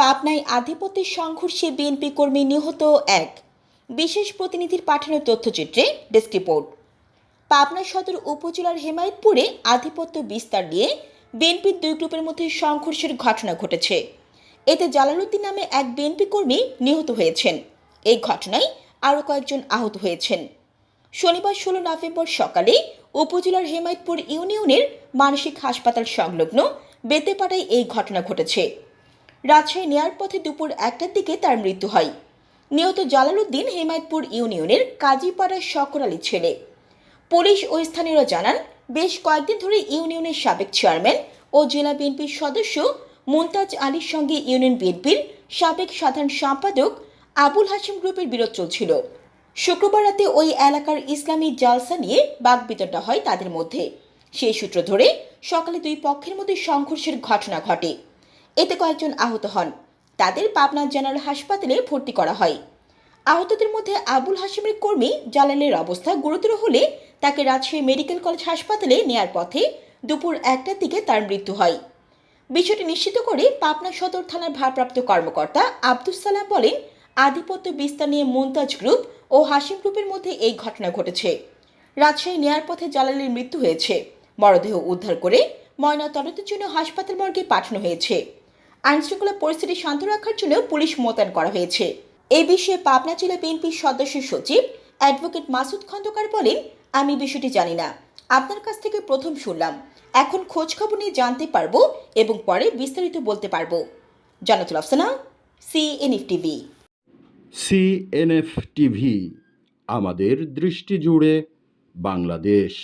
পাবনায় আধিপত্যের সংঘর্ষে বিএনপি কর্মী নিহত এক। বিশেষ প্রতিনিধির পাঠানো তথ্যচিত্রে ডেস্ক রিপোর্ট। পাবনা সদর উপজেলার হেমায়তপুরে আধিপত্য বিস্তার নিয়ে বিএনপির দুই গ্রুপের মধ্যে সংঘর্ষের ঘটনা ঘটেছে। এতে জালালউদ্দিন নামে এক বিএনপি কর্মী নিহত হয়েছেন। এই ঘটনায় আরও কয়েকজন আহত হয়েছেন। শনিবার ষোলো নভেম্বর সকালে উপজেলার হেমায়তপুর ইউনিয়নের মানসিক হাসপাতাল সংলগ্ন বেতেপাড়ায় এই ঘটনা ঘটেছে। রাজশাহী নেয়ার পথে দুপুর একটার দিকে তার মৃত্যু হয়। নিহত জালালউদ্দিন হেমায়তপুর ইউনিয়নের কাজীপাড়ার শকর আলীর ছেলে। পুলিশ ও স্থানীয়রা জানান, বেশ কয়েকদিন ধরে ইউনিয়নের সাবেক চেয়ারম্যান ও জেলা বিএনপির সদস্য মুমতাজ আলীর সঙ্গে ইউনিয়ন বিএনপির সাবেক সাধারণ সম্পাদক আবুল হাসিম গ্রুপের বিরোধ চলছিল। শুক্রবার রাতে ওই এলাকার ইসলামী জালসা নিয়ে বাগবিতণ্ডা হয় তাদের মধ্যে। সেই সূত্র ধরে সকালে দুই পক্ষের মধ্যে সংঘর্ষের ঘটনা ঘটে। এতে কয়েকজন আহত হন। তাদের পাবনা জেনারেল হাসপাতালে ভর্তি করা হয়। আহতদের মধ্যে আবুল হাসিমের কর্মী জালালের অবস্থা গুরুতর হলে তাকে রাজশাহী মেডিকেল কলেজ হাসপাতালে নেয়ার পথে দুপুর একটার দিকে তার মৃত্যু হয়। বিষয়টি নিশ্চিত করে পাবনা সদর থানার ভারপ্রাপ্ত কর্মকর্তা আব্দুস সালাম বলেন, আধিপত্য বিস্তার নিয়ে মুমতাজ গ্রুপ ও হাসিম গ্রুপের মধ্যে এই ঘটনা ঘটেছে। রাজশাহী নেয়ার পথে জালালের মৃত্যু হয়েছে। মরদেহ উদ্ধার করে ময়না তদন্তের জন্য হাসপাতাল মর্গে পাঠানো হয়েছে। আইনশৃঙ্খলা পরিস্থিতি শান্ত রাখার জন্য পুলিশ মোতায়েন করা হয়েছে। এই বিষয়ে পাবনা জেলা বিএনপির সদস্য সচিব অ্যাডভোকেট মাসুদ খন্দকার বলেন, আমি বিষয়টি জানি না। আপনার কাছ থেকে প্রথম শুনলাম। এখন খোঁজ খবর নিয়ে জানতে পারব এবং পরে বিস্তারিত বলতে পারব। Janatul Afsana, CNF TV. CNF TV, আমাদের দৃষ্টি জুড়ে বাংলাদেশ।